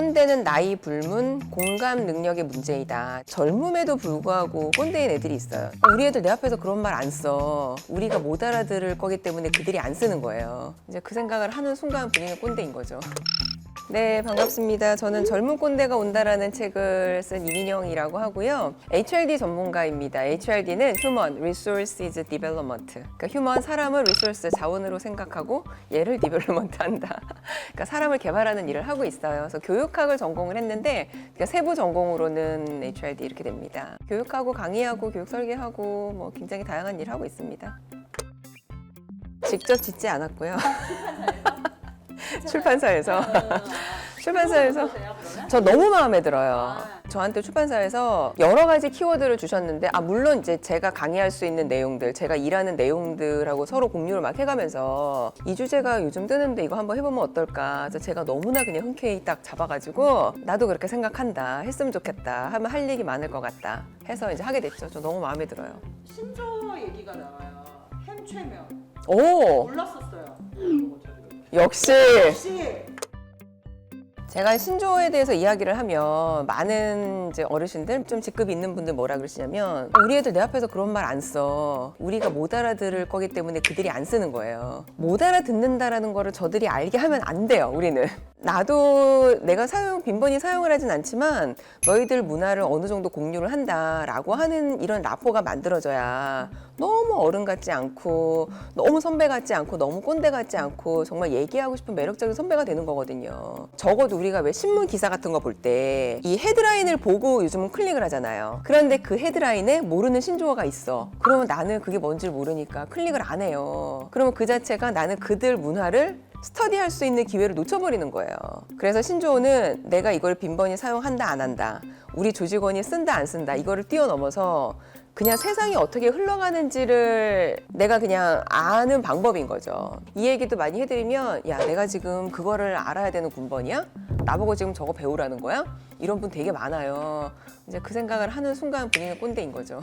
꼰대는 나이 불문 공감 능력의 문제이다. 젊음에도 불구하고 꼰대인 애들이 있어요. 우리 애들 내 앞에서 그런 말 안 써. 우리가 못 알아들을 거기 때문에 그들이 안 쓰는 거예요. 이제 그 생각을 하는 순간 본인은 꼰대인 거죠. 네, 반갑습니다. 저는 젊은 꼰대가 온다라는 책을 쓴 이민영이라고 하고요. HRD 전문가입니다. HRD는 Human Resources Development. 그러니까 휴먼 사람을 리소스 자원으로 생각하고 얘를 디벨롭먼트 한다. 그러니까 사람을 개발하는 일을 하고 있어요. 그래서 교육학을 전공을 했는데 그러니까 세부 전공으로는 HRD 이렇게 됩니다. 교육하고 강의하고 교육 설계하고 뭐 굉장히 다양한 일을 하고 있습니다. 직접 짓지 않았고요. 출판사에서. 출판사에서 저 너무 마음에 들어요. 저한테 출판사에서 여러 가지 키워드를 주셨는데 아 물론 이제 제가 강의할 수 있는 내용들, 제가 일하는 내용들하고 서로 공유를 막 해가면서 이 주제가 요즘 뜨는데 이거 한번 해보면 어떨까. 그래서 제가 너무나 그냥 흔쾌히 딱 잡아가지고 나도 그렇게 생각한다, 했으면 좋겠다, 하면 할 얘기 많을 것 같다 해서 이제 하게 됐죠. 저 너무 마음에 들어요. 신조 얘기가 나와요. 햄최면 오 몰랐었어요. 역시 제가 신조어에 대해서 이야기를 하면 많은 이제 어르신들 좀 직급 있는 분들 뭐라 그러시냐면 우리 애들 내 앞에서 그런 말 안 써. 우리가 못 알아들을 거기 때문에 그들이 안 쓰는 거예요. 못 알아듣는다라는 거를 저들이 알게 하면 안 돼요. 우리는. 나도 내가 사용 빈번히 사용을 하진 않지만 너희들 문화를 어느 정도 공유를 한다라고 하는 이런 라포가 만들어져야 너무 어른 같지 않고 너무 선배 같지 않고 너무 꼰대 같지 않고 정말 얘기하고 싶은 매력적인 선배가 되는 거거든요. 적어도 우리가 왜 신문 기사 같은 거 볼 때 이 헤드라인을 보고 요즘은 클릭을 하잖아요. 그런데 그 헤드라인에 모르는 신조어가 있어. 그러면 나는 그게 뭔지 모르니까 클릭을 안 해요. 그러면 그 자체가 나는 그들 문화를 스터디할 수 있는 기회를 놓쳐버리는 거예요. 그래서 신조어는 내가 이걸 빈번히 사용한다 안 한다, 우리 조직원이 쓴다 안 쓴다 이거를 뛰어넘어서 그냥 세상이 어떻게 흘러가는지를 내가 그냥 아는 방법인 거죠. 이 얘기도 많이 해드리면 야 내가 지금 그거를 알아야 되는 군번이야? 나보고 지금 저거 배우라는 거야? 이런 분 되게 많아요. 이제 그 생각을 하는 순간 본인은 꼰대인 거죠.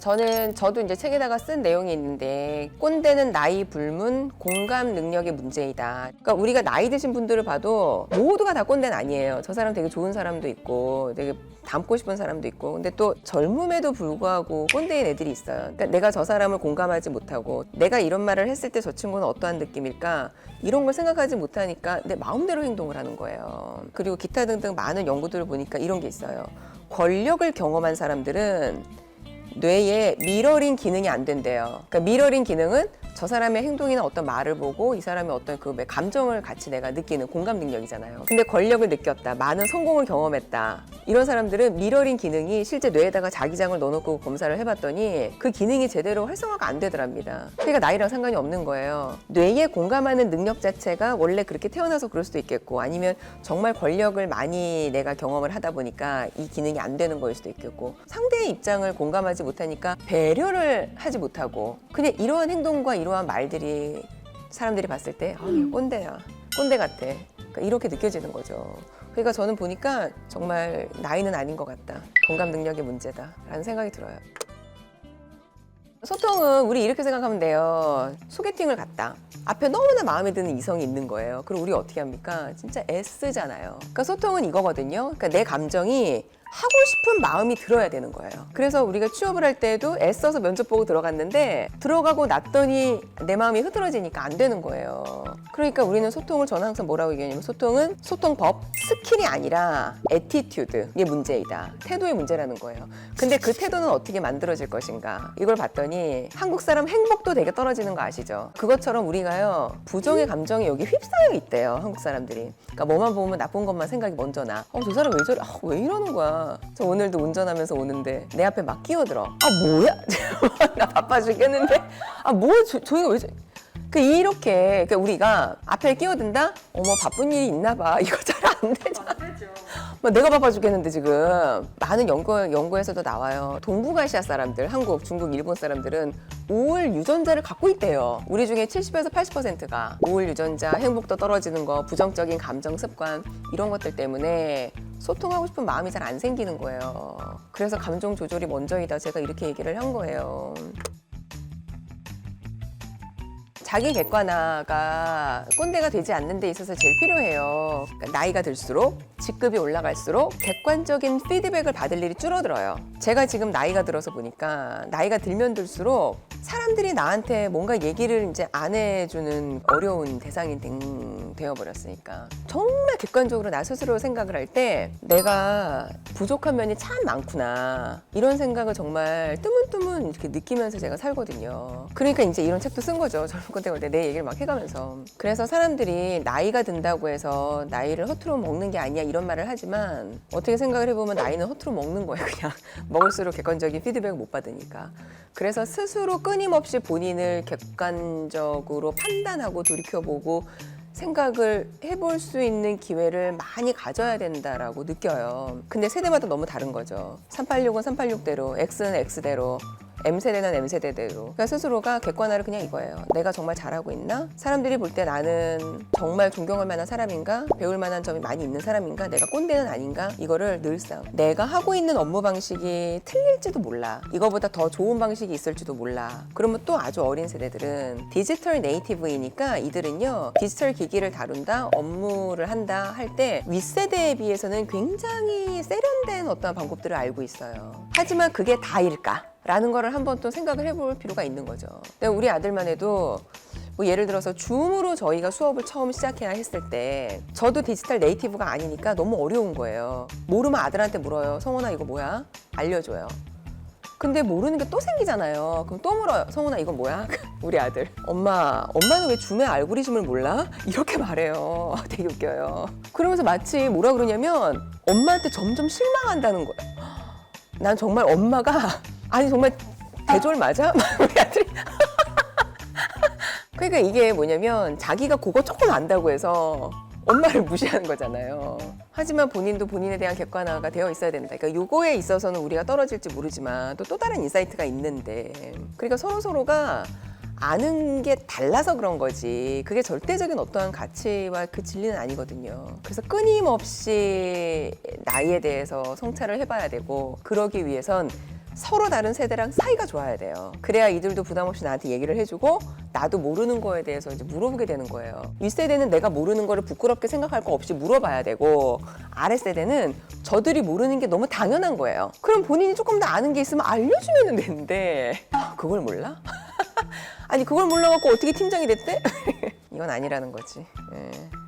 저는 저도 이제 책에다가 쓴 내용이 있는데 꼰대는 나이 불문 공감 능력의 문제이다. 그러니까 우리가 나이 드신 분들을 봐도 모두가 다 꼰대는 아니에요. 저 사람 되게 좋은 사람도 있고 되게 닮고 싶은 사람도 있고 근데 또 젊음에도 불구하고 꼰대인 애들이 있어요. 그러니까 내가 저 사람을 공감하지 못하고 내가 이런 말을 했을 때 저 친구는 어떠한 느낌일까 이런 걸 생각하지 못하니까 내 마음대로 행동을 하는 거예요. 그리고 기타 등등 많은 연구들을 보니까 이런 게 있어요. 권력을 경험한 사람들은 뇌에 미러링 기능이 안 된대요. 그러니까 미러링 기능은 저 사람의 행동이나 어떤 말을 보고 이 사람의 어떤 그 감정을 같이 내가 느끼는 공감 능력이잖아요. 근데 권력을 느꼈다. 많은 성공을 경험했다. 이런 사람들은 미러링 기능이 실제 뇌에다가 자기장을 넣어놓고 검사를 해봤더니 그 기능이 제대로 활성화가 안 되더랍니다. 그러니까 나이랑 상관이 없는 거예요. 뇌에 공감하는 능력 자체가 원래 그렇게 태어나서 그럴 수도 있겠고 아니면 정말 권력을 많이 내가 경험을 하다 보니까 이 기능이 안 되는 거일 수도 있겠고 상대의 입장을 공감하지 못하니까 배려를 하지 못하고 그냥 이러한 행동과 이 러한 말들이 사람들이 봤을 때 아, 얘 꼰대야. 꼰대 같아. 그러니까 이렇게 느껴지는 거죠. 그러니까 저는 보니까 정말 나이는 아닌 것 같다. 공감 능력의 문제다라는 생각이 들어요. 소통은 우리 이렇게 생각하면 돼요. 소개팅을 갔다. 앞에 너무나 마음에 드는 이성이 있는 거예요. 그럼 우리 어떻게 합니까? 진짜 애쓰잖아요. 그러니까 소통은 이거거든요. 그러니까 내 감정이 하고 싶은 마음이 들어야 되는 거예요. 그래서 우리가 취업을 할 때도 애써서 면접 보고 들어갔는데 들어가고 났더니 내 마음이 흐트러지니까 안 되는 거예요. 그러니까 우리는 소통을 저는 항상 뭐라고 얘기하냐면 소통은 소통법 스킬이 아니라 에티튜드의 문제이다. 태도의 문제라는 거예요. 근데 그 태도는 어떻게 만들어질 것인가? 이걸 봤더니 한국 사람 행복도 되게 떨어지는 거 아시죠? 그것처럼 우리가요 부정의 감정이 여기 휩싸여 있대요. 한국 사람들이. 그러니까 뭐만 보면 나쁜 것만 생각이 먼저 나. 어, 저 사람 왜 저래? 아, 왜 이러는 거야? 저 오늘도 운전하면서 오는데 내 앞에 막 끼어들어. 아 뭐야? 나 바빠 죽겠는데. 아뭐 저희가 왜? 저... 그 이렇게 그러니까 우리가 앞에 끼어든다. 어머 바쁜 일이 있나 봐. 이거 잘 안 되잖아. 안 되죠. 뭐 내가 바빠 죽겠는데 지금 많은 연구 연구에서도 나와요. 동북아시아 사람들, 한국, 중국, 일본 사람들은 우울 유전자를 갖고 있대요. 우리 중에 70에서 80%가 우울 유전자, 행복도 떨어지는 거, 부정적인 감정 습관 이런 것들 때문에 소통하고 싶은 마음이 잘 안 생기는 거예요. 그래서 감정 조절이 먼저이다. 제가 이렇게 얘기를 한 거예요. 자기 객관화가 꼰대가 되지 않는 데 있어서 제일 필요해요. 그러니까 나이가 들수록 직급이 올라갈수록 객관적인 피드백을 받을 일이 줄어들어요. 제가 지금 나이가 들어서 보니까 나이가 들면 들수록 사람들이 나한테 뭔가 얘기를 이제 안 해주는 어려운 대상이 된- 되어버렸으니까 정말 객관적으로 나 스스로 생각을 할 때 내가 부족한 면이 참 많구나 이런 생각을 정말 뜨문뜨문 이렇게 느끼면서 제가 살거든요. 그러니까 이제 이런 책도 쓴 거죠. 젊은 꼰대 올때 내 얘기를 막 해가면서 그래서 사람들이 나이가 든다고 해서 나이를 허투루 먹는 게 아니야 이런 말을 하지만 어떻게 생각을 해보면 나이는 허투루 먹는 거예요. 그냥 먹을수록 객관적인 피드백을 못 받으니까. 그래서 스스로 끊임없이 본인을 객관적으로 판단하고 돌이켜보고 생각을 해볼 수 있는 기회를 많이 가져야 된다라고 느껴요. 근데 세대마다 너무 다른 거죠. 386은 386대로, X는 X대로, M세대는 M세대대로. 그러니까 스스로가 객관화를 그냥 이거예요. 내가 정말 잘하고 있나? 사람들이 볼 때 나는 정말 존경할 만한 사람인가? 배울 만한 점이 많이 있는 사람인가? 내가 꼰대는 아닌가? 이거를 늘상 내가 하고 있는 업무 방식이 틀릴지도 몰라. 이거보다 더 좋은 방식이 있을지도 몰라. 그러면 또 아주 어린 세대들은 디지털 네이티브이니까 이들은요 디지털 기기를 다룬다, 업무를 한다 할 때 윗세대에 비해서는 굉장히 세련된 어떤 방법들을 알고 있어요. 하지만 그게 다일까? 라는 거를 한번 또 생각을 해볼 필요가 있는 거죠. 우리 아들만 해도 뭐 예를 들어서 줌으로 저희가 수업을 처음 시작해야 했을 때 저도 디지털 네이티브가 아니니까 너무 어려운 거예요. 모르면 아들한테 물어요. 성원아 이거 뭐야? 알려줘요. 근데 모르는 게 또 생기잖아요. 그럼 또 물어요. 성훈아 이건 뭐야? 우리 아들. 엄마, 엄마는 왜 줌의 알고리즘을 몰라? 이렇게 말해요. 되게 웃겨요. 그러면서 마치 뭐라 그러냐면 엄마한테 점점 실망한다는 거예요. 난 정말 엄마가 아니 정말 대졸 맞아? 우리 아들이. 그러니까 이게 뭐냐면 자기가 그거 조금 안다고 해서 엄마를 무시하는 거잖아요. 하지만 본인도 본인에 대한 객관화가 되어 있어야 된다. 그러니까 요거에 있어서는 우리가 떨어질지 모르지만 또 또 다른 인사이트가 있는데 그러니까 서로 서로가 아는 게 달라서 그런 거지. 그게 절대적인 어떠한 가치와 그 진리는 아니거든요. 그래서 끊임없이 나이에 대해서 성찰을 해봐야 되고 그러기 위해선 서로 다른 세대랑 사이가 좋아야 돼요. 그래야 이들도 부담 없이 나한테 얘기를 해주고 나도 모르는 거에 대해서 이제 물어보게 되는 거예요. 윗세대는 내가 모르는 거를 부끄럽게 생각할 거 없이 물어봐야 되고 아랫세대는 저들이 모르는 게 너무 당연한 거예요. 그럼 본인이 조금 더 아는 게 있으면 알려주면 되는데 아, 그걸 몰라? 아니 그걸 몰라갖고 어떻게 팀장이 됐대? 이건 아니라는 거지. 예.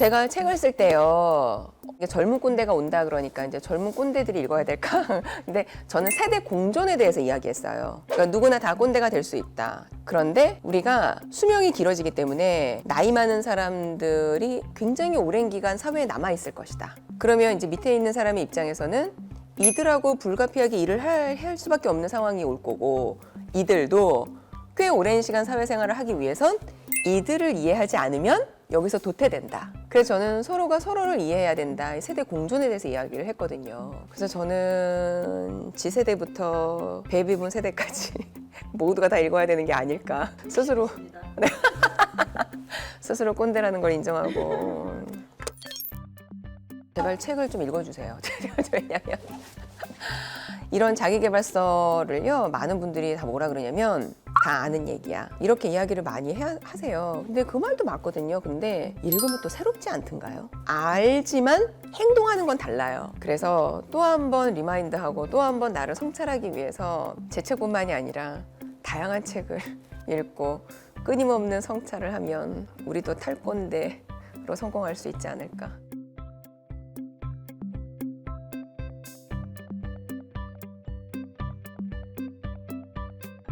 제가 책을 쓸 때요. 젊은 꼰대가 온다 그러니까 이제 젊은 꼰대들이 읽어야 될까? 근데 저는 세대 공존에 대해서 이야기했어요. 그러니까 누구나 다 꼰대가 될 수 있다. 그런데 우리가 수명이 길어지기 때문에 나이 많은 사람들이 굉장히 오랜 기간 사회에 남아 있을 것이다. 그러면 이제 밑에 있는 사람의 입장에서는 이들하고 불가피하게 일을 할, 할 수밖에 없는 상황이 올 거고 이들도 꽤 오랜 시간 사회생활을 하기 위해선 이들을 이해하지 않으면 여기서 도태된다. 그래서 저는 서로가 서로를 이해해야 된다. 이 세대 공존에 대해서 이야기를 했거든요. 그래서 저는 지 세대부터 베이비붐 세대까지 모두가 다 읽어야 되는 게 아닐까. 스스로 네. 스스로 꼰대라는 걸 인정하고 제발 책을 좀 읽어주세요. 왜냐면 이런 자기개발서를요 많은 분들이 다 뭐라 그러냐면 다 아는 얘기야. 이렇게 이야기를 많이 해, 하세요. 근데 그 말도 맞거든요. 근데 읽으면 또 새롭지 않던가요? 알지만 행동하는 건 달라요. 그래서 또 한 번 리마인드하고 또 한 번 나를 성찰하기 위해서 제 책뿐만이 아니라 다양한 책을 읽고 끊임없는 성찰을 하면 우리도 탈꼰대로 성공할 수 있지 않을까